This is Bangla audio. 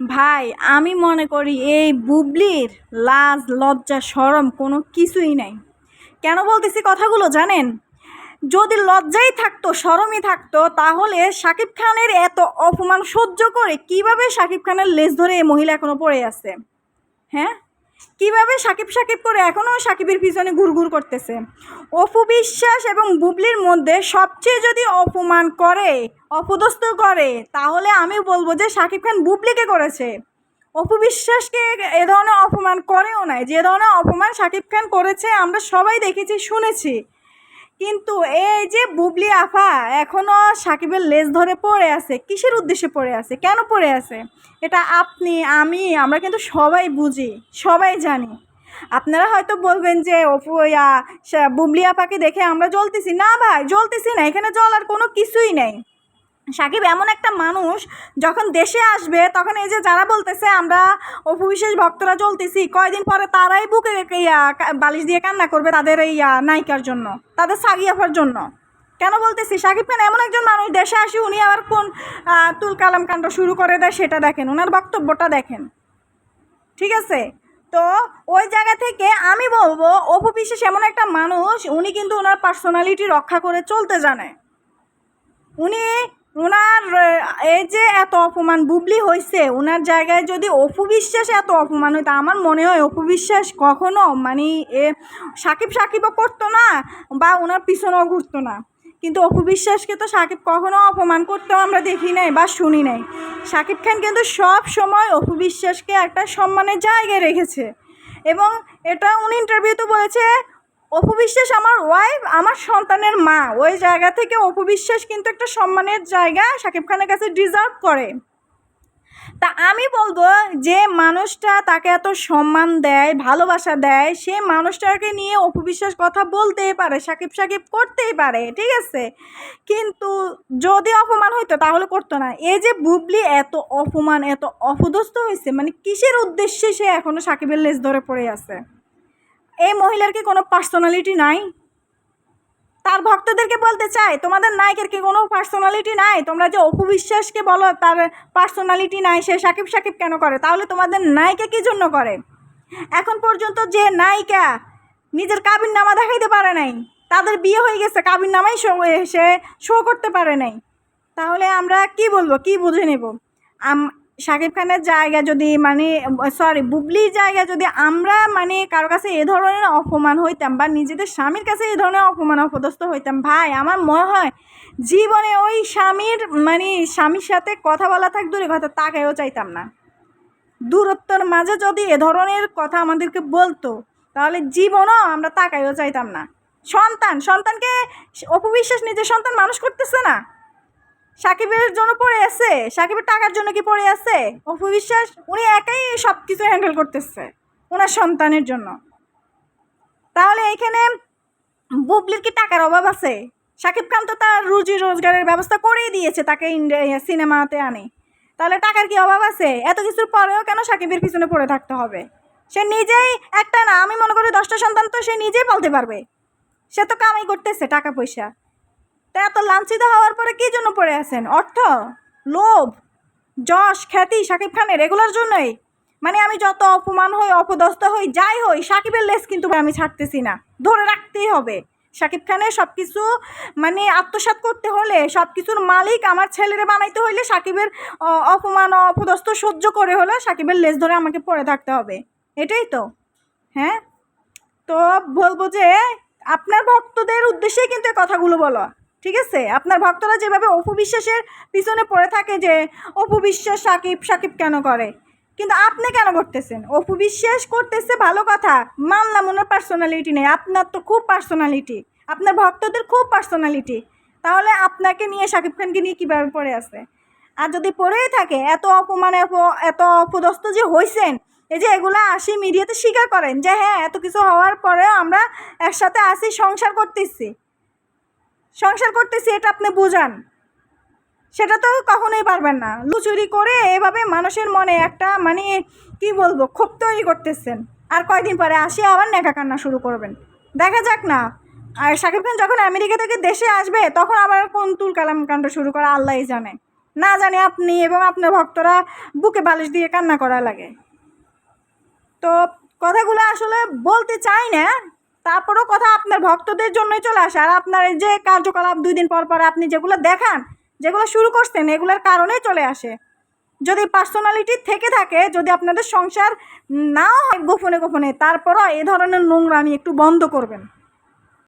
ভাই, আমি মনে করি এই বুবলির লাজ, লজ্জা, সরম কোনো কিছুই নাই। কেন বলতেছি কথাগুলো জানেন? যদি লজ্জাই থাকতো, সরমই থাকতো, তাহলে শাকিব খানের এত অপমান সহ্য করে কীভাবে শাকিব খানের লেজ ধরে এই মহিলা এখনও পড়ে আছে? হ্যাঁ? কীভাবে সাকিব সাকিব করে এখনও সাকিবের পিছনে ঘুরঘুর করতেছে? অপু বিশ্বাস এবং বুবলির মধ্যে সবচেয়ে যদি অপমান করে, অপদস্থ করে, তাহলে আমি বলব যে সাকিব খান বুবলিকে করেছে। অপু বিশ্বাসকে এ ধরনের অপমান করেও নাই। যে ধরনের অপমান সাকিব খান করেছে, আমরা সবাই দেখেছি, শুনেছি। কিন্তু এই যে বুবলি আফা এখনও সাকিবের লেজ ধরে পড়ে আছে, কিসের উদ্দেশ্যে পড়ে আছে? কেন পড়ে আছে? এটা আপনি, আমি, আমরা কিন্তু সবাই বুঝি, সবাই জানি। আপনারা হয়তো বলবেন যে ইয়া বুবলি আপাকে দেখে আমরা জ্বলতেছি। না ভাই, জ্বলতেছি না, এখানে জ্বলার কোনো কিছুই নেই। সাকিব এমন একটা মানুষ, যখন দেশে আসবে, তখন এই যে যারা বলতেছে, আমরা অপু বিশেষ ভক্তরা চলতেছি, কয়দিন পরে তারাই বুকে ইয়া, বালিশ দিয়ে কান্না করবে তাদের এই নায়িকার জন্য, তাদের সাগিয়াফার জন্য। কেন বলতেছি? সাকিব খান এমন একজন মানুষ, দেশে আসি উনি আবার কোন তুল কালাম কাণ্ড শুরু করে দেয় সেটা দেখেন ওনার বক্তব্যটা দেখেন। ঠিক আছে? তো ওই জায়গা থেকে আমি বলব অপু বিশ্বাস এমন একটা মানুষ, উনি কিন্তু ওনার পার্সোনালিটি রক্ষা করে চলতে জানে। উনি ওনার এই যে এত অপমান, বুবলি হয়েছে ওনার জায়গায় যদি অপু বিশ্বাস এত অপমান হইতো, আমার মনে হয় অপু বিশ্বাস কখনো মানে এ, সাকিব সাকিবও করতো না, বা ওনার পিছনেও ঘুরতো না। কিন্তু অপু বিশ্বাসকে তো সাকিব কখনো অপমান করতেও আমরা দেখি নাই, বা শুনি নাই। সাকিব খান কিন্তু সব সময় অপু বিশ্বাসকে একটা সম্মানের জায়গায় রেখেছে। এবং এটা উনি ইন্টারভিউতে বলেছে অপু বিশ্বাস আমার ওয়াইফ আমার সন্তানের মা। ওই জায়গা থেকে অপু বিশ্বাস কিন্তু একটা সম্মানের জায়গা শাকিব খানের কাছে ডিজার্ভ করে। তা আমি বলব যে মানুষটা তাকে এত সম্মান দেয়, ভালোবাসা দেয়, সে মানুষটাকে নিয়ে অপু বিশ্বাস কথা বলতেই পারে সাকিব সাকিব করতেই পারে, ঠিক আছে? কিন্তু যদি অপমান হইতো তাহলে করতো না। এই যে বুবলি এত অপমান, এত অপদস্থ হয়েছে মানে কিসের উদ্দেশ্যে সে এখনও সাকিবের লেজ ধরে পড়ে আছে? এই মহিলার কি কোনো পার্সোনালিটি নাই? তার ভক্তদেরকে বলতে চাই, তোমাদের নায়কের কি কোনো পার্সোনালিটি নাই? তোমরা যে অপু বিশ্বাসকে বলো, তার পার্সোনালিটি নাই, সে সাকিব সাকিব কেন করে? তাহলে তোমাদের নায়িকা কী জন্য করে? এখন পর্যন্ত যে নায়িকা নিজের কাবিন নামা দেখাইতে পারে নাই, তাদের বিয়ে হয়ে গেছে, কাবিন নামাই শো, সে শো করতে পারে নাই, তাহলে আমরা কি বলব? কি বুঝে নেব? শাকিব খানের জায়গা যদি মানে সরি বুবলির জায়গা যদি আমরা মানে কারও কাছে এ ধরনের অপমান হইতাম বা নিজেদের স্বামীর কাছে এ ধরনের অপমান অপদস্থ হইতাম, ভাই, আমার মনে হয় জীবনে ওই স্বামীর মানে স্বামীর সাথে কথা বলা থাক, দূরে কথা তাকেও চাইতাম না। দূরত্বর মাঝে যদি এ ধরনের কথা আমাদেরকে বলতো, তাহলে জীবনও আমরা তাকাইও চাইতাম না। সন্তান, সন্তানকে অপবিশ্বাস নিজের সন্তান মানুষ করতেছে না। সাকিবের জন্য পড়ে আছে। সাকিবের টাকার জন্য কি পড়ে আছে? অপু বিশ্বাস, উনি একাই সব কিছু হ্যান্ডেল করতেছে, ওনার সন্তানের জন্য। তাহলে এইখানে বুবলির কি টাকার অভাব আছে? সাকিব খান তো তার রুজি রোজগারের ব্যবস্থা করেই দিয়েছে, তাকে ইন্ডিয়া সিনেমাতে আনে। তাহলে টাকার কি অভাব আছে? এত কিছুর পরেও কেন সাকিবের পিছনে পড়ে থাকতে হবে? সে নিজেই একটা না, আমি মনে করি দশটা সন্তান তো সে নিজেই পালতে পারবে। সে তো কামাই করতেছে, টাকা পয়সা। তা এত লাঞ্ছিত হওয়ার পরে কী জন্য পড়ে আছেন? অর্থ? লোভ? যশ, খ্যাতি, সাকিব খানের, এগুলোর জন্যই? মানে আমি যত অপমান হই, অপদস্থ হই, যাই হই, সাকিবের লেস কিন্তু আমি ছাড়তেছি না। ধরে রাখতেই হবে। সাকিব খানের সব কিছু মানে আত্মসাৎ করতে হলে সব কিছুর মালিক আমার ছেলেরে বানাইতে হইলে সাকিবের অপমান, অপদস্থ সহ্য করে হলে সাকিবের লেস ধরে আমাকে পড়ে থাকতে হবে। এটাই তো। হ্যাঁ? তো বলব যে, আপনার ভক্তদের উদ্দেশ্যেই কিন্তু এই কথাগুলো বলো। ঠিক আছে? আপনার ভক্তরা যেভাবে অপু বিশ্বাসের পিছনে পড়ে থাকে যে, অপু বিশ্বাস সাকিব সাকিব কেন করে? কিন্তু আপনি কেন করতেছেন? অপু বিশ্বাস করতেছে ভালো কথা, মানলাম ওনার পার্সোনালিটি নেই। আপনার তো খুব পার্সোনালিটি আপনার ভক্তদের খুব পার্সোনালিটি তাহলে আপনাকে নিয়ে সাকিব খানকে নিয়ে কীভাবে পড়ে আছে? আর যদি পড়েই থাকে, এত অপমানে অপ- এত অপদস্থ যে হয়েছেন এই যে এগুলো আসি মিডিয়াতে স্বীকার করেন যে হ্যাঁ এত কিছু হওয়ার পরেও আমরা একসাথে আসি, সংসার করতেছি। সংসার করতেছি, এটা আপনি বুঝান। সেটা তো কখনোই পারবেন না। লুচুরি করে এভাবে মানুষের মনে একটা মানে কি বলব, ক্ষোভ তৈরি করতেছেন। আর কয়দিন পরে আসি আবার নেকা কান্না শুরু করবেন। দেখা যাক না। আর শাকিব খান যখন আমেরিকা থেকে দেশে আসবে, তখন আবার কোন তুল কালাম কাণ্ড শুরু করা আল্লাহই জানে। না জানি আপনি এবং আপনার ভক্তরা বুকে বালিশ দিয়ে কান্না করা লাগে। তো কথাগুলো আসলে বলতে চাই না। তারপরও কথা আপনার ভক্তদের জন্যই চলে আসে। আর আপনার যে কার্যকলাপ দুই দিন পর পর আপনি যেগুলো দেখান, যেগুলো শুরু করছেন, এগুলোর কারণেই চলে আসে। যদি পার্সোনালিটি থেকে থাকে, যদি আপনাদের সংসার নাও হয় গোপনে গোপনে, তারপরও এ ধরনের নোংরা আমি একটু বন্ধ করবেন।